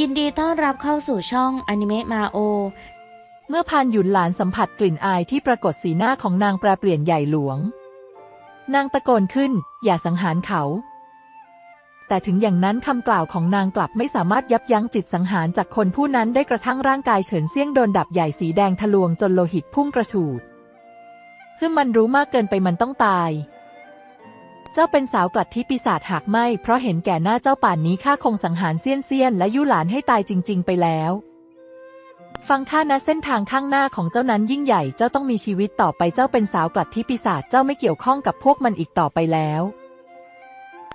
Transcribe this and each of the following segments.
ยินดีต้อนรับเข้าสู่ช่องอนิเมะมาโอ เมื่อพานหยุนหลานสัมผัสกลิ่นอายที่ปรากฏสีหน้าของนางแปรเปลี่ยนใหญ่หลวง นางตะโกนขึ้น อย่าสังหารเขา แต่ถึงอย่างนั้นคำกล่าวของนางกลับไม่สามารถยับยั้งจิตสังหารจากคนผู้นั้นได้กระทั่งร่างกายเฉินเซี่ยงโดนดับใหญ่สีแดงทะลวงจนโลหิตพุ่งกระฉูดคือมันรู้มากเกินไปมันต้องตาย เจ้าเป็นสาวกลัดที่ปีศาจหากไม่ เพราะเห็นแก่หน้าเจ้าป่านนี้ข้าคงสังหารเซียนเซียนและยุหลานให้ตายจริง ๆ ไปแล้ว ฟังท่านะเส้นทางข้างหน้าของเจ้านั้นยิ่งใหญ่เจ้าต้องมีชีวิตต่อไปเจ้าเป็นสาวกลัดที่ปีศาจเจ้าไม่เกี่ยวข้องกับพวกมันอีกต่อไปแล้ว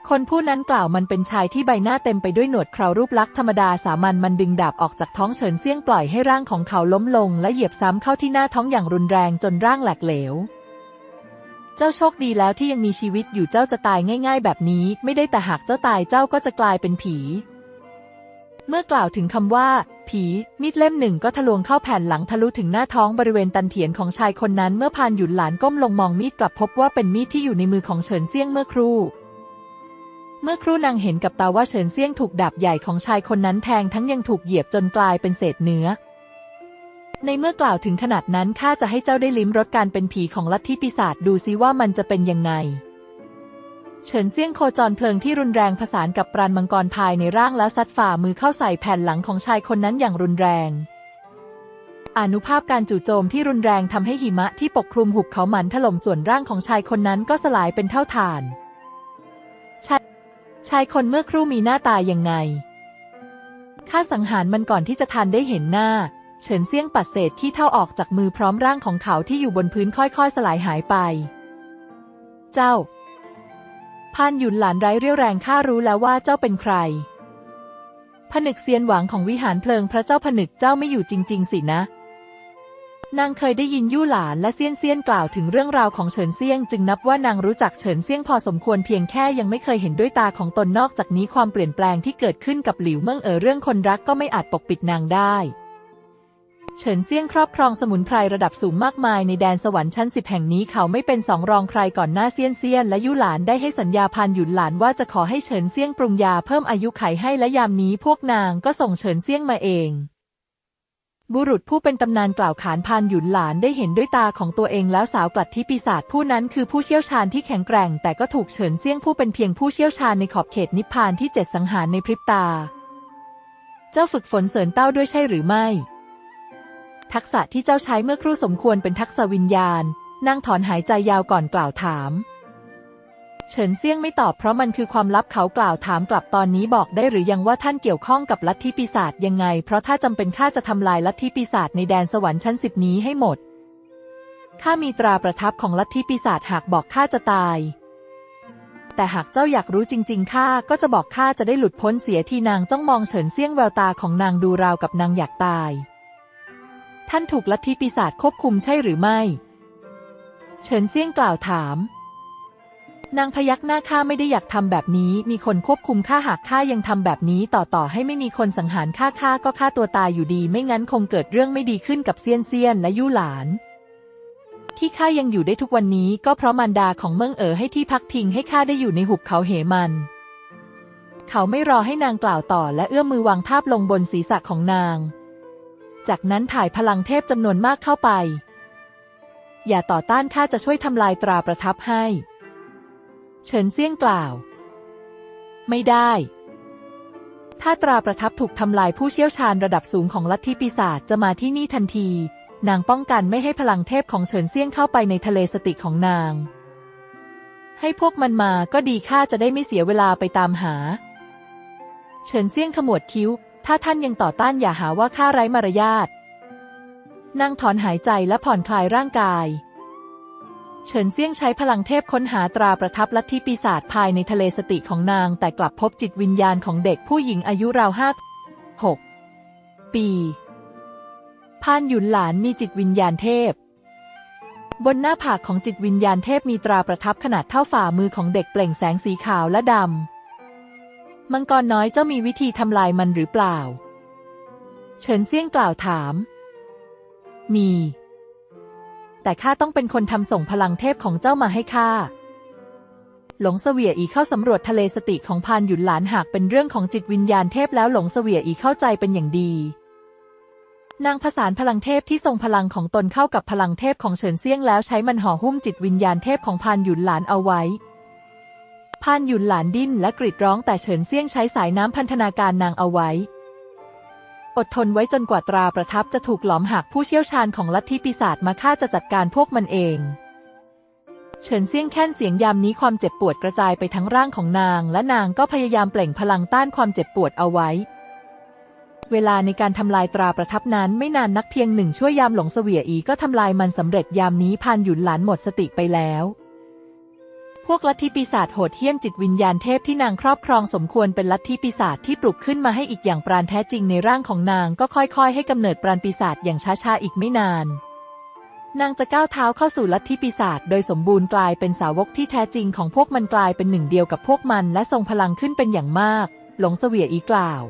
คนผู้นั้นกล่าวมันเป็นชายที่ใบหน้าเต็มไปด้วยหนวดเครารูปลักษณ์ธรรมดาสามัญมันดึงดาบออกจากท้องเฉินเซี่ยงปล่อยให้ร่างของเขาล้มลง และเหยียบซ้ำเข้าที่หน้าท้องอย่างรุนแรงจนร่างแหลกเหลว เจ้าโชคดีแล้วที่ยังมีชีวิตอยู่เจ้าจะตายง่ายๆ แบบนี้ ไม่ได้แต่หากเจ้าตายเจ้าก็จะกลายเป็นผี เมื่อกล่าวถึงคำว่า ผีมีดเล่มหนึ่งก็ทะลวงเข้าแผ่นหลังทะลุถึงหน้าท้องบริเวณตันเถียนของชายคนนั้นเมื่อพานหยุนหลานก้มลงมองมีดกลับพบว่าเป็นมีดที่อยู่ในมือของเฉินเซี่ยงเมื่อครู่เมื่อครู่นางเห็นกับตาว่าเฉินเซี่ยงถูกดาบใหญ่ของชายคนนั้นแทงทั้งยังถูกเหยียบจนกลายเป็นเศษเนื้อ ในเมื่อกล่าวถึงขนาดนั้นข้าจะให้เจ้าได้ลิ้มรสการเป็นผีของลัทธิปีศาจดูซิว่ามันจะเป็นยังไง เฉินเซี่ยงโคจรเพลิงที่รุนแรงผสานกับปราณมังกรภายในร่างแล้วซัดฝ่ามือเข้าใส่แผ่นหลังของชายคนนั้นอย่างรุนแรง อนุภาพการจู่โจมที่รุนแรงทำให้หิมะที่ปกคลุมหุบเขาหมันถล่มส่วนร่างของชายคนนั้นก็สลายเป็นเท่าฐาน ชายชายคนเมื่อครู่มีหน้าตายังไงข้าสังหารมันก่อนที่จะทันได้เห็นหน้า เฉินเซี่ยงปัดเศษที่เท่าออกจากมือพร้อมร่างของเขาที่อยู่บนพื้นค่อยๆ สลายหายไป เจ้าพานหยุนหลานไร้เรี่ยวแรงข้ารู้แล้วว่าเจ้าเป็นใคร ผนึกเซียนหวังของวิหารเพลิงพระเจ้าผนึกเจ้าไม่อยู่จริง ๆ สินะ นางเคยได้ยินยู่หลานและเซียนเซียนกล่าวถึงเรื่องราวของเฉินเซียง จึงนับว่านางรู้จักเฉินเซียงพอสมควรเพียงแค่ยังไม่เคยเห็นด้วยตาของตนนอกจากนี้ความเปลี่ยนแปลงที่เกิดขึ้นกับหลิวเมิงเอ๋อเรื่องคนรักก็ไม่อาจปกปิดนางได้ เฉินเซี่ยงครอบครองสมุนไพรระดับสูงมากมายในแดนสวรรค์ชั้นสิบแห่งนี้เขาไม่เป็นสองรองใครก่อนหน้าเซียนเซียนและยุหลานได้ให้สัญญาพานหยุนหลานว่าจะขอให้เฉินเซี่ยงปรุงยาเพิ่มอายุไขให้และยามนี้พวกนางก็ส่งเฉินเซี่ยงมาเอง บุรุษผู้เป็นตำนานกล่าวขานพานหยุนหลานได้เห็นด้วยตาของตัวเองแล้วสาวกลัดที่ปีศาจผู้นั้นคือผู้เชี่ยวชาญที่แข็งแกร่ง แต่ก็ถูกเฉินเซี่ยงผู้เป็นเพียงผู้เชี่ยวชาญในขอบเขตนิพพานที่เจ็ดสังหารในพริบตา เจ้าฝึกฝนเสริญเต้าด้วยใช่หรือไม่ ทักษะที่เจ้าใช้เมื่อครู่สมควรเป็นทักษะวิญญาณ นั่งถอนหายใจยาวก่อนกล่าวถาม เฉินเซี่ยงไม่ตอบเพราะมันคือความลับเขากล่าวถามกลับตอนนี้บอกได้หรือยังว่าท่านเกี่ยวข้องกับลัทธิปีศาจยังไง เพราะถ้าจำเป็นข้าจะทำลายลัทธิปีศาจในแดนสวรรค์ชั้นสิบนี้ให้หมดข้ามีตราประทับของลัทธิปีศาจหากบอกข้าจะตาย แต่หากเจ้าอยากรู้จริงๆข้าก็จะบอกข้าจะได้หลุดพ้นเสียทีนางจ้องมองเฉินเซี่ยงแววตาของนางดูราวกับนางอยากตาย ท่านถูกลัทธิปีศาจควบคุมใช่หรือไม่ เฉินเซี่ยงกล่าวถาม นางพยักหน้าข้าไม่ได้อยากทำแบบนี้ มีคนควบคุมข้าหากข้ายังทำแบบนี้ต่อต่อให้ไม่มีคนสังหารข้าข้าก็ฆ่าตัวตายอยู่ดี ไม่งั้นคงเกิดเรื่องไม่ดีขึ้นกับเซียนเซียนและยู่หลานที่ข้ายังอยู่ได้ทุกวันนี้ก็เพราะมารดาของเมืองเอ๋อให้ที่พักพิงให้ข้าได้อยู่ในหุบเขาเหมัน เขาไม่รอให้นางกล่าวต่อและเอื้อมมือวางทาบลงบนศีรษะของนาง จากนั้นถ่ายพลังเทพจำนวนมากเข้าไป อย่าต่อต้านข้าจะช่วยทำลายตราประทับให้ เฉินเซี่ยงกล่าว ไม่ได้ ถ้าตราประทับถูกทำลายผู้เชี่ยวชาญระดับสูงของลัทธิปีศาจจะมาที่นี่ทันที นางป้องกันไม่ให้พลังเทพของเฉินเซี่ยงเข้าไปในทะเลสติของนาง ให้พวกมันมาก็ดีข้าจะได้ไม่เสียเวลาไปตามหา เฉินเซี่ยงขมวดคิ้ว ถ้าท่านยังต่อต้านอย่าหาว่าข้าไร้มารยาทนางถอนหายใจและผ่อนคลายร่างกาย เฉินเซี่ยงใช้พลังเทพค้นหาตราประทับลัทธิปีศาจภายในทะเลสติของนาง แต่กลับพบจิตวิญญาณของเด็กผู้หญิงอายุราวห้าหกปีพานหยุนหลานมีจิตวิญญาณเทพ บนหน้าผากของจิตวิญญาณเทพมีตราประทับขนาดเท่าฝ่ามือของเด็กเปล่งแสงสีขาวและดำ มังกรน้อยเจ้ามีวิธีทำลายมันหรือเปล่า เฉินเซี่ยงกล่าวถาม มี แต่ข้าต้องเป็นคนทำส่งพลังเทพของเจ้ามาให้ข้า หลงเสวียอีเข้าสำรวจทะเลสติของพานหยุนหลานหากเป็นเรื่องของจิตวิญญาณเทพแล้วหลงเสวียอีเข้าใจเป็นอย่างดี นางผสานพลังเทพที่ทรงพลังของตนเข้ากับพลังเทพของเฉินเซี่ยงแล้วใช้มันห่อหุ้มจิตวิญญาณเทพของพานหยุนหลานเอาไว้ พานหยุนหลานดิ้นและกรีดร้องแต่เฉินเซี่ยงใช้สายน้ำพันธนาการนางเอาไว้ อดทนไว้จนกว่าตราประทับจะถูกหลอมหักผู้เชี่ยวชาญของลัทธิปีศาจมาฆ่าจะจัดการพวกมันเองเฉินเซี่ยงแค้นเสียงยามนี้ความเจ็บปวดกระจายไปทั้งร่างของนาง และนางก็พยายามเปล่งพลังต้านความเจ็บปวดเอาไว้ เวลาในการทำลายตราประทับนั้นไม่นานนักเพียงหนึ่งช่วยยามหลงเสวียอีก็ทำลายมันสำเร็จยามนี้พานหยุนหลานหมดสติไปแล้ว พวกลัทธิปีศาจโหดเหี้ยมจิตวิญญาณเทพที่นางครอบครองสมควรเป็นลัทธิปีศาจที่ปลุกขึ้นมาให้อีกอย่างปราณแท้จริงในร่างของนางก็ค่อยๆ ให้กำเนิดปราณปีศาจอย่างช้าๆอีกไม่นาน นางจะก้าวเท้าเข้าสู่ลัทธิปีศาจโดยสมบูรณ์กลายเป็นสาวกที่แท้จริงของพวกมันกลายเป็นหนึ่งเดียวกับพวกมันและทรงพลังขึ้นเป็นอย่างมาก หลงเสวียอีกล่าว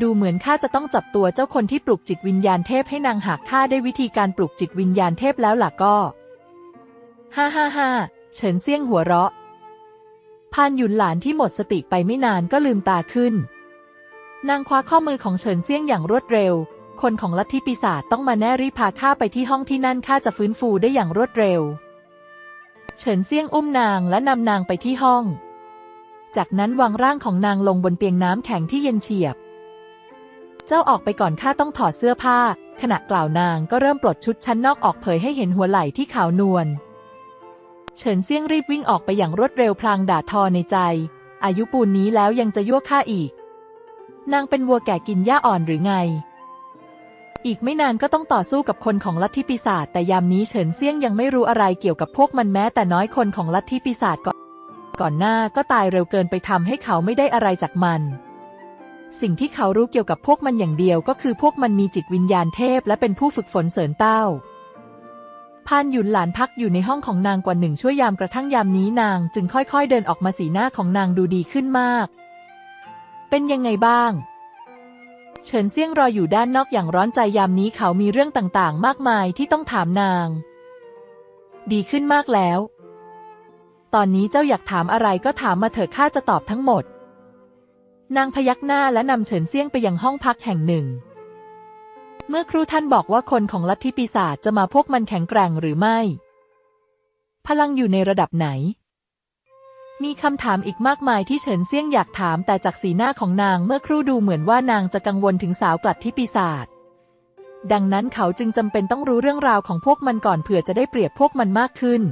ดูเหมือนข้าจะต้องจับตัวเจ้าคนที่ปลุกจิตวิญญาณเทพให้นางหากข้าได้วิธีการปลุกจิตวิญญาณเทพแล้วล่ะก็ ฮ่าฮ่าฮ่า เฉินเซี่ยงหัวเราะพานหยุนหลานที่หมดสติไปไม่นานก็ลืมตาขึ้น นางคว้าข้อมือของเฉินเซี่ยงอย่างรวดเร็ว คนของลัทธิปีศาจต้องมาแน่รีพาข้าไปที่ห้องที่นั่นข้าจะฟื้นฟูได้อย่างรวดเร็ว เฉินเซี่ยงอุ้มนางและนำนางไปที่ห้อง จากนั้นวางร่างของนางลงบนเตียงน้ำแข็งที่เย็นเฉียบ เจ้าออกไปก่อนข้าต้องถอดเสื้อผ้า ขณะกล่าวนางก็เริ่มปลดชุดชั้นนอกออกเผยให้เห็นหัวไหล่ที่ขาวนวล เฉินเซี่ยงรีบวิ่งออกไปอย่างรวดเร็วพลางด่าทอในใจ อายุปูนนี้แล้วยังจะยั่วข้าอีก นางเป็นวัวแก่กินหญ้าอ่อนหรือไง อีกไม่นานก็ต้องต่อสู้กับคนของลัทธิปีศาจแต่ยามนี้เฉินเซี่ยงยังไม่รู้อะไรเกี่ยวกับพวกมันแม้แต่น้อยคนของลัทธิปีศาจก่อนก่อนหน้าก็ตายเร็วเกินไปทำให้เขาไม่ได้อะไรจากมันสิ่งที่เขารู้เกี่ยวกับพวกมันอย่างเดียวก็คือพวกมันมีจิตวิญญาณเทพและเป็นผู้ฝึกฝนเสริญเต้า พานหยุนหลานพักอยู่ในห้องของนางกว่าหนึ่งชั่วยยามกระทั่งยามนี้นางจึงค่อยๆเดินออกมาสีหน้าของนางดูดีขึ้นมาก เป็นยังไงบ้าง เฉินเซี่ยงรออยู่ด้านนอกอย่างร้อนใจยามนี้เขามีเรื่องต่างๆ มากมายที่ต้องถามนาง ดีขึ้นมากแล้ว ตอนนี้เจ้าอยากถามอะไรก็ถามมาเถอะข้าจะตอบทั้งหมด นางพยักหน้าและนำเฉินเซี่ยงไปยังห้องพักแห่งหนึ่ง เมื่อครูท่านบอกว่าคนของลัทธิปีศาจจะมาพวกมันแข็งแกร่งหรือไม่ พลังอยู่ในระดับไหน มีคำถามอีกมากมายที่เฉินเซี่ยงอยากถามแต่จากสีหน้าของนางเมื่อครู่ดูเหมือนว่านางจะกังวลถึงสาวกลัดที่ปีศาจ ดังนั้นเขาจึงจำเป็นต้องรู้เรื่องราวของพวกมันก่อนเผื่อจะได้เปรียบพวกมันมากขึ้น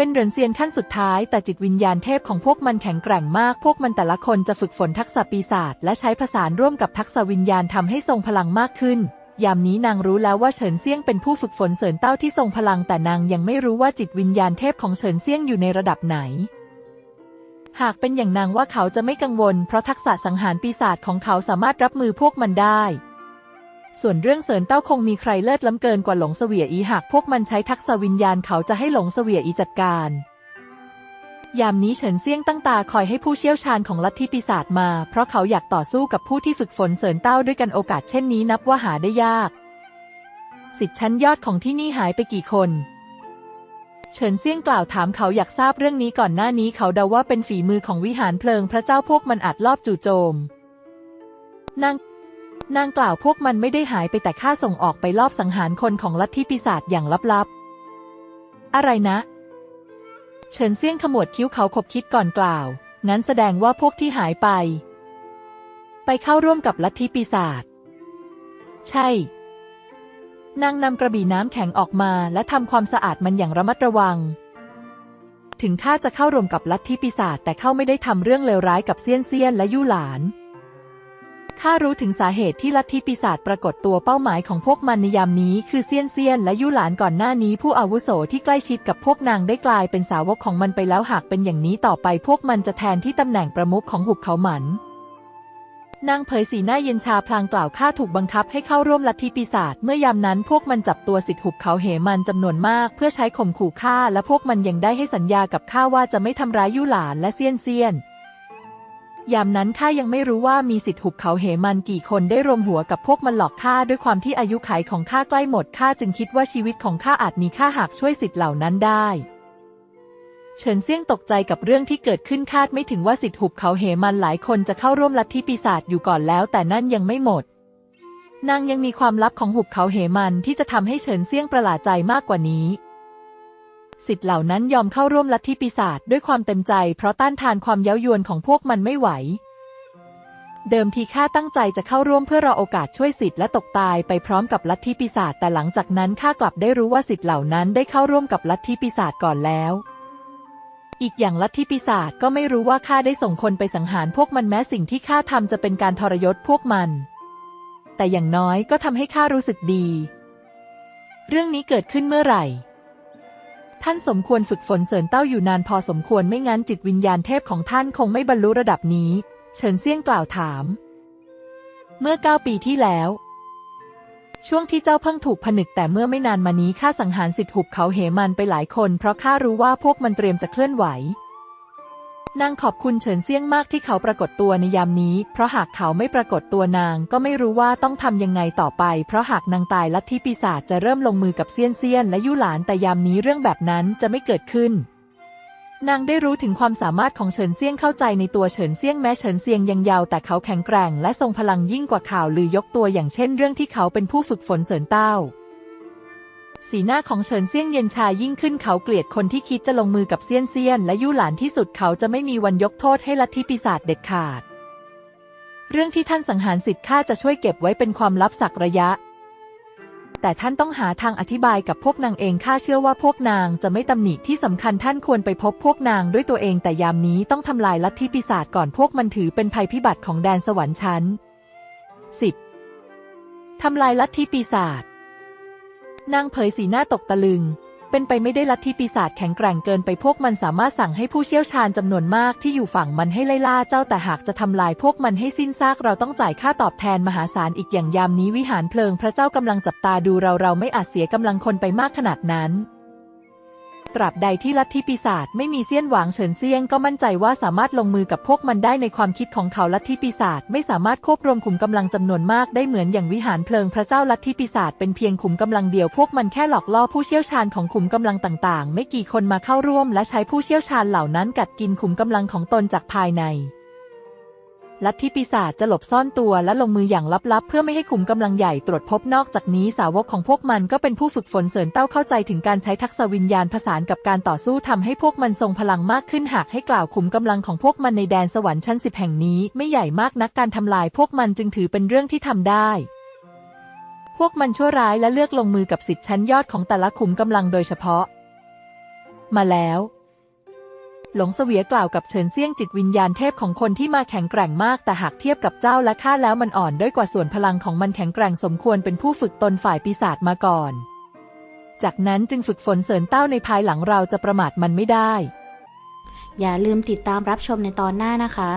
เป็นเหรินเซียนขั้นสุดท้ายแต่จิตวิญญาณเทพของพวกมันแข็งแกร่งมาก พวกมันแต่ละคนจะฝึกฝนทักษะปีศาจและใช้ผสานร่วมกับทักษะวิญญาณทำให้ทรงพลังมากขึ้น ยามนี้นางรู้แล้วว่าเฉินเซียงเป็นผู้ฝึกฝนเสริญเต้าที่ทรงพลังแต่นางยังไม่รู้ว่าจิตวิญญาณเทพของเฉินเซียงอยู่ในระดับไหน หากเป็นอย่างนางว่าเขาจะไม่กังวล เพราะทักษะสังหารปีศาจของเขาสามารถรับมือพวกมันได้ ส่วนเรื่องเสริญเต้าคงมีใครเลิศล้ำเกินกว่าหลงเสวียอีหากพวกมันใช้ทักษะวิญญาณเขาจะให้หลงเสวียอีจัดการ ยามนี้เฉินเซี่ยงตั้งตาคอยให้ผู้เชี่ยวชาญของลัทธิปีศาจมา เพราะเขาอยากต่อสู้กับผู้ที่ฝึกฝนเสริญเต้าด้วยกันโอกาสเช่นนี้นับว่าหาได้ยาก สิทธิ์ชั้นยอดของที่นี่หายไปกี่คนเฉินเซี่ยงกล่าวถามเขาอยากทราบเรื่องนี้ก่อนหน้านี้เขาเดาว่าเป็นฝีมือของวิหารเพลิงพระเจ้าพวกมันอาจลอบจู่โจม นาง นางกล่าวพวกมันไม่ได้หายไปแต่ข้าส่งออกไปลอบสังหารคนของลัทธิปีศาจอย่างลับๆ อะไรนะ เฉินเซี่ยงขมวดคิ้วเขาขบคิดก่อนกล่าว งั้นแสดงว่าพวกที่หายไป ไปเข้าร่วมกับลัทธิปีศาจ ใช่ นางนำกระบี่น้ำแข็งออกมาและทำความสะอาดมันอย่างระมัดระวัง ถึงข้าจะเข้ารวมกับลัทธิปีศาจแต่เข้าไม่ได้ทำเรื่องเลวร้ายกับเซียนเซียนและยู่หลาน ข้ารู้ถึงสาเหตุที่ลัทธิปีศาจปรากฏตัวเป้าหมายของพวกมันในยามนี้ คือเซียนเซียนและยู่หลานก่อนหน้านี้ผู้อาวุโสที่ใกล้ชิดกับพวกนางได้กลายเป็นสาวกของมันไปแล้วหากเป็นอย่างนี้ต่อไปพวกมันจะแทนที่ตำแหน่งประมุขของหุบเขาหมันนางเผยสีหน้าเย็นชาพลางกล่าวข้าถูกบังคับให้เข้าร่วมลัทธิปีศาจเมื่อยามนั้นพวกมันจับตัวสิทธิหุบเขาเหมันจำนวนมาก เพื่อใช้ข่มขู่ข้าและพวกมันยังได้ให้สัญญากับข้าว่าจะไม่ทำร้ายยู่หลานและเซียนเซียน ยามนั้นข้ายังไม่รู้ว่ามีสิทธิหุบเขาเหมันกี่คนได้รวมหัวกับพวกมันหลอกข้าด้วยความที่อายุขัยของข้าใกล้หมดข้าจึงคิดว่าชีวิตของข้าอาจมีค่าหากช่วยสิทธิ์เหล่านั้นได้ เฉินเซี่ยงตกใจกับเรื่องที่เกิดขึ้นคาดไม่ถึงว่าสิทธิหุบเขาเหมันหลายคนจะเข้าร่วมลัทธิปีศาจอยู่ก่อนแล้ว แต่นั่นยังไม่หมดนางยังมีความลับของหุบเขาเหมันที่จะทำให้เฉินเซี่ยงประหลาดใจมากกว่านี้ สิทธิ์เหล่านั้นยอมเข้าร่วมลัทธิปีศาจด้วยความเต็มใจ เพราะต้านทานความเย้ายวนของพวกมันไม่ไหว เดิมทีข้าตั้งใจจะเข้าร่วมเพื่อรอโอกาสช่วยสิทธิ์และตกตายไปพร้อมกับลัทธิปีศาจแต่หลังจากนั้นข้ากลับได้รู้ว่าสิทธิ์เหล่านั้นได้เข้าร่วมกับลัทธิปีศาจก่อนแล้ว อีกอย่างลัทธิปีศาจก็ไม่รู้ว่าข้าได้ส่งคนไปสังหารพวกมันแม้สิ่งที่ข้าทำจะเป็นการทรยศพวกมัน แต่อย่างน้อยก็ทำให้ข้ารู้สึกดี เรื่องนี้เกิดขึ้นเมื่อไหร่ ท่านสมควรฝึกฝนเสริญเต้าอยู่นานพอสมควรไม่งั้นจิตวิญญาณเทพของท่านคงไม่บรรลุระดับนี้ เฉินเซี่ยงกล่าวถาม เมื่อเก้าปีที่แล้ว ช่วงที่เจ้าเพิ่งถูกผนึกแต่เมื่อไม่นานมานี้ข้าสังหารสิทธิ์หุบเขาเหมันไปหลายคน เพราะข้ารู้ว่าพวกมันเตรียมจะเคลื่อนไหว นางขอบคุณเฉินเซี่ยงมากที่เขาปรากฏตัวในยามนี้ เพราะหากเขาไม่ปรากฏตัวนางก็ไม่รู้ว่าต้องทำยังไงต่อไป เพราะหากนางตายลัทธิปีศาจจะเริ่มลงมือกับเซียนเซียนและยู่หลานแต่ยามนี้เรื่องแบบนั้นจะไม่เกิดขึ้น นางได้รู้ถึงความสามารถของเฉินเซี่ยงเข้าใจในตัวเฉินเซี่ยงแม้เฉินเซียงยังยาวแต่เขาแข็งแกร่งและทรงพลังยิ่งกว่าข่าวลือยกตัวอย่างเช่น เรื่องที่เขาเป็นผู้ฝึกฝนเสริญเต้า สีหน้าของเฉินเซี่ยงเย็นชายิ่งขึ้นเขาเกลียดคนที่คิดจะลงมือกับเซียนเซียนและยู่หลานที่สุดเขาจะไม่มีวันยกโทษให้ลัทธิปีศาจเด็ดขาด เรื่องที่ท่านสังหารสิทธิ์ข้าจะช่วยเก็บไว้เป็นความลับสักระยะ แต่ท่านต้องหาทางอธิบายกับพวกนางเองข้าเชื่อว่าพวกนางจะไม่ตำหนิที่สำคัญท่านควรไปพบพวกนางด้วยตัวเองแต่ยามนี้ต้องทำลายลัทธิปีศาจก่อนพวกมันถือเป็นภัยพิบัติของแดนสวรรค์ชั้น 10. ทำลายลัทธิปีศาจ นางเผยสีหน้าตกตะลึง เป็นไปไม่ได้ลัทธิปีศาจแข็งแกร่งเกินไปพวกมันสามารถสั่งให้ผู้เชี่ยวชาญจำนวนมากที่อยู่ฝั่งมันให้ไล่ล่าเจ้าแต่หากจะทำลายพวกมันให้สิ้นซากเราต้องจ่ายค่าตอบแทนมหาศาลอีกอย่างยามนี้วิหารเพลิงพระเจ้ากำลังจับตาดูเราเราไม่อาจเสียกำลังคนไปมากขนาดนั้น ตราบใดที่ลัทธิปีศาจไม่มีเสี้ยนหวางเฉินเซียงก็มั่นใจว่าสามารถลงมือกับพวกมันได้ในความคิดของเขาลัทธิปีศาจไม่สามารถควบรวมขุมกำลังจำนวนมากได้เหมือนอย่างวิหารเพลิงพระเจ้าลัทธิปีศาจเป็นเพียงขุมกำลังเดียวพวกมันแค่หลอกล่อผู้เชี่ยวชาญของขุมกำลังต่างๆ ไม่กี่คนมาเข้าร่วม และใช้ผู้เชี่ยวชาญเหล่านั้นกัดกินขุมกำลังของตนจากภายใน ลัทธิปีศาจจะหลบซ่อนตัวและลงมืออย่างลับๆ เพื่อไม่ให้ขุมกำลังใหญ่ตรวจพบนอกจากนี้สาวกของพวกมันก็เป็นผู้ฝึกฝนเสริญเต้าเข้าใจถึงการใช้ทักษะวิญญาณผสานกับการต่อสู้ทำให้พวกมันทรงพลังมากขึ้นหากให้กล่าวขุมกำลังของพวกมันในแดนสวรรค์ชั้นสิบแห่งนี้ไม่ใหญ่มากนักการทำลายพวกมันจึงถือเป็นเรื่องที่ทำได้พวกมันชั่วร้ายและเลือกลงมือกับสิทธิ์ชั้นยอดของแต่ละขุมกำลังโดยเฉพาะ มาแล้ว หลงเสวียกล่าวกับเฉินเซี่ยงจิตวิญญาณเทพของคนที่มาแข็งแกร่งมาก แต่หากเทียบกับเจ้าและข้าแล้วมันอ่อนด้อยกว่าส่วนพลังของมันแข็งแกร่งสมควรเป็นผู้ฝึกตนฝ่ายปีศาจมาก่อน จากนั้นจึงฝึกฝนเสริญเต้าในภายหลังเราจะประมาทมันไม่ได้ อย่าลืมติดตามรับชมในตอนหน้านะคะ